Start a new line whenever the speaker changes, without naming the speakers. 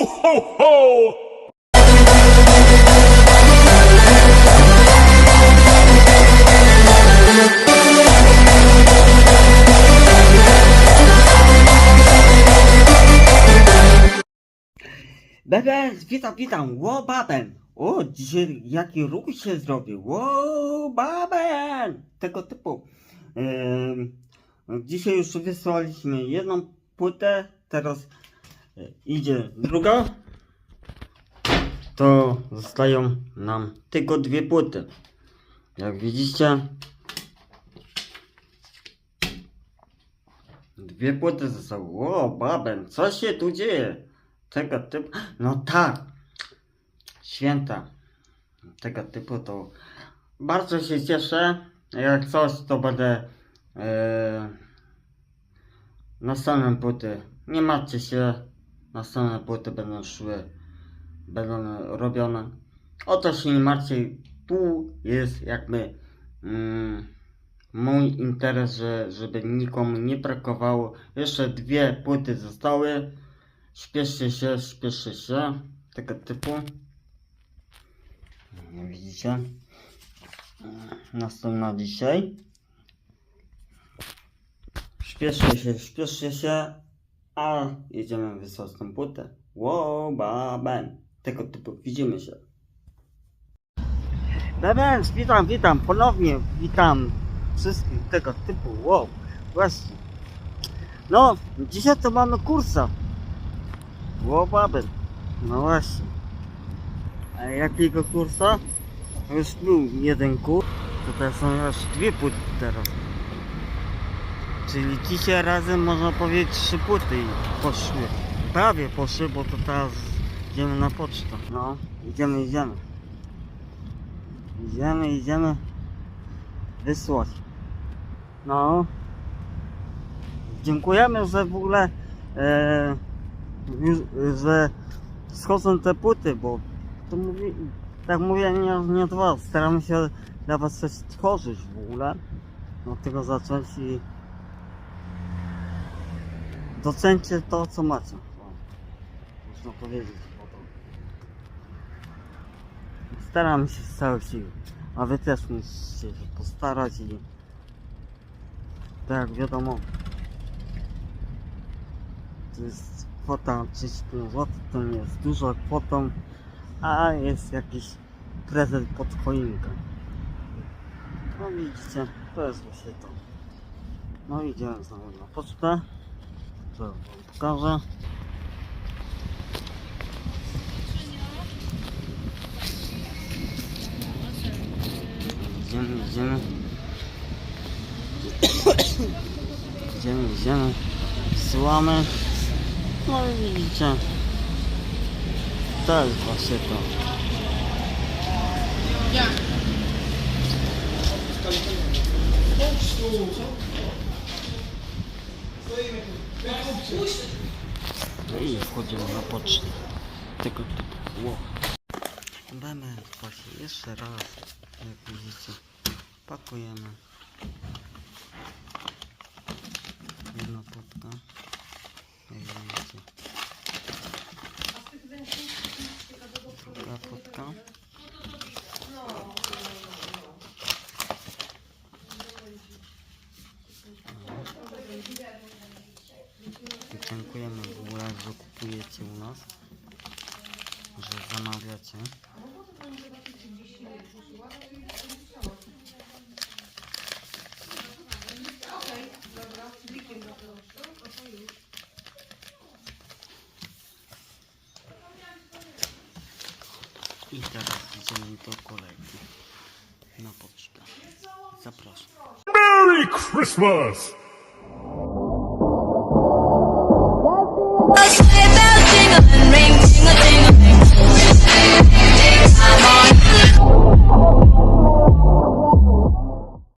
Ho, ho!
Bebe, witam, witam, ło baben. O, dzisiaj jaki ruch się zrobił, ło baben. Tego typu. Em, dzisiaj już wysłaliśmy jedną płytę, teraz idzie druga. To zostają nam tylko dwie płyty. Jak widzicie, dwie płyty zostały. Ło baben, co się tu dzieje? tego typu. No tak, święta tego typu to bardzo się cieszę. Jak coś, to będę e, następne płyty. Nie martwcie się, następne płyty będą szły, będą robione. O to się nie martwcie. Tu jest jakby mm, mój interes, że, żeby nikomu nie brakowało. Jeszcze dwie płyty zostały. Śpieszcie się, śpieszcie się. Tego typu. Widzicie? Następna dzisiaj. Śpieszcie się, śpieszcie się. A jedziemy wysłać tą płytę. Wow, baben. Tego typu. Widzimy się. Bebens, witam, witam. Ponownie witam wszystkich tego typu. Wow, właśnie. No, dzisiaj to mamy kursa. Ło babel. No właśnie. A jakiego kursa? Już był jeden kurs. To teraz są aż dwie płyty teraz. Czyli dzisiaj razem można powiedzieć trzy płyty poszły. Prawie poszły, bo to teraz idziemy na pocztę. No, idziemy, idziemy. Idziemy, idziemy wysłać. No. Dziękujemy, że w ogóle e, już, że schodzą te płyty, bo to mówi, tak mówię nie, nie od was, staramy się dla was coś tworzyć w ogóle, od tego zacząć i docencie to, co macie. Można powiedzieć. Staramy się z całych sił, a wy też musicie się postarać i tak wiadomo, to jest kwota 35 zł, to nie jest dużo kwotą, a jest jakiś prezent pod choinkę. No widzicie, to jest właśnie to. No idziemy znowu na pocztę. To pokażę. Idziemy, idziemy. Idziemy, idziemy. Wysyłamy. No i widzicie. To jest właśnie to. No i wchodzimy na pocztę. Tego typu. Wow. Będziemy właśnie jeszcze raz. Jak widzicie. Pakujemy. Jedna płytka. Jak widzicie. Druga płytka. I Dziękujemy w ogóle, że kupujecie u nas, że zamawiacie. I teraz idziemy do kolegi na pocztę. Zapraszam.
Merry Christmas!